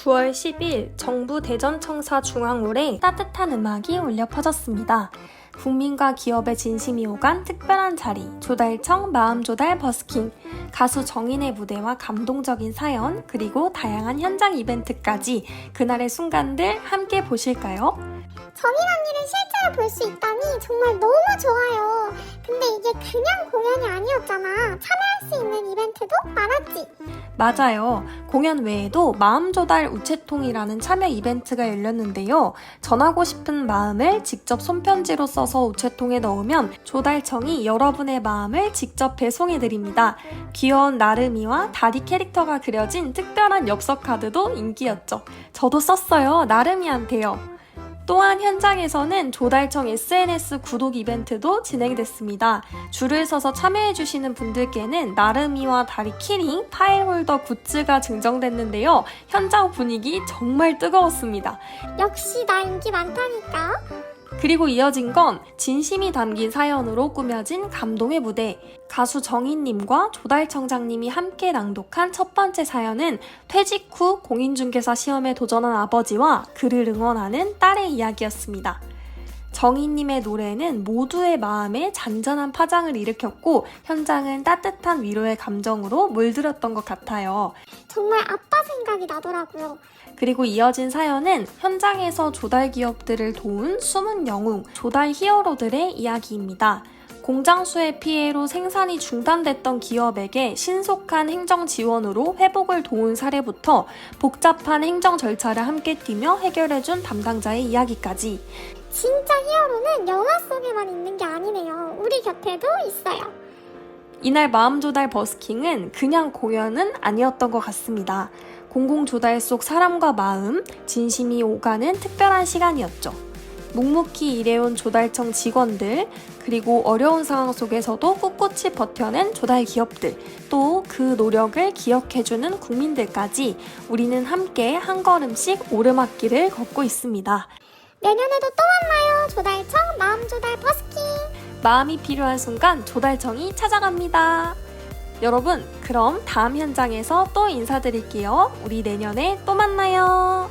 9월 10일 정부 대전청사 중앙홀에 따뜻한 음악이 울려 퍼졌습니다. 국민과 기업의 진심이 오간 특별한 자리, 조달청 마음조달 버스킹, 가수 정인의 무대와 감동적인 사연, 그리고 다양한 현장 이벤트까지 그날의 순간들 함께 보실까요? 정인 언니를 실제로 볼 수 있다니 정말 너무 좋아요. 근데 이게 그냥 공연이 아니었잖아. 참여할 수 있는 이벤트도 많았지. 맞아요. 공연 외에도 마음 조달 우체통이라는 참여 이벤트가 열렸는데요. 전하고 싶은 마음을 직접 손편지로 써서 우체통에 넣으면 조달청이 여러분의 마음을 직접 배송해 드립니다. 귀여운 나름이와 다리 캐릭터가 그려진 특별한 엽서 카드도 인기였죠. 저도 썼어요. 나름이한테요. 또한 현장에서는 조달청 SNS 구독 이벤트도 진행됐습니다. 줄을 서서 참여해주시는 분들께는 나름이와 다리 키링, 파일 홀더 굿즈가 증정됐는데요. 현장 분위기 정말 뜨거웠습니다. 역시 나 인기 많다니까. 그리고 이어진 건 진심이 담긴 사연으로 꾸며진 감동의 무대. 가수 정인님과 조달청장님이 함께 낭독한 첫 번째 사연은 퇴직 후 공인중개사 시험에 도전한 아버지와 그를 응원하는 딸의 이야기였습니다. 정인님의 노래는 모두의 마음에 잔잔한 파장을 일으켰고 현장은 따뜻한 위로의 감정으로 물들었던 것 같아요. 정말 아빠 생각이 나더라고요. 그리고 이어진 사연은 현장에서 조달 기업들을 도운 숨은 영웅, 조달 히어로들의 이야기입니다. 공장 수해 피해로 생산이 중단됐던 기업에게 신속한 행정 지원으로 회복을 도운 사례부터 복잡한 행정 절차를 함께 뛰며 해결해준 담당자의 이야기까지 진짜 히어로는 영화 속에만 있는 게 아니네요. 우리 곁에도 있어요. 이날 마음 조달 버스킹은 그냥 공연은 아니었던 것 같습니다. 공공 조달 속 사람과 마음, 진심이 오가는 특별한 시간이었죠. 묵묵히 일해온 조달청 직원들, 그리고 어려운 상황 속에서도 꿋꿋이 버텨낸 조달 기업들, 또 그 노력을 기억해주는 국민들까지 우리는 함께 한 걸음씩 오르막길을 걷고 있습니다. 내년에도 또 만나요. 조달청 마음 조달 버스킹. 마음이 필요한 순간 조달청이 찾아갑니다. 여러분, 그럼 다음 현장에서 또 인사드릴게요. 우리 내년에 또 만나요.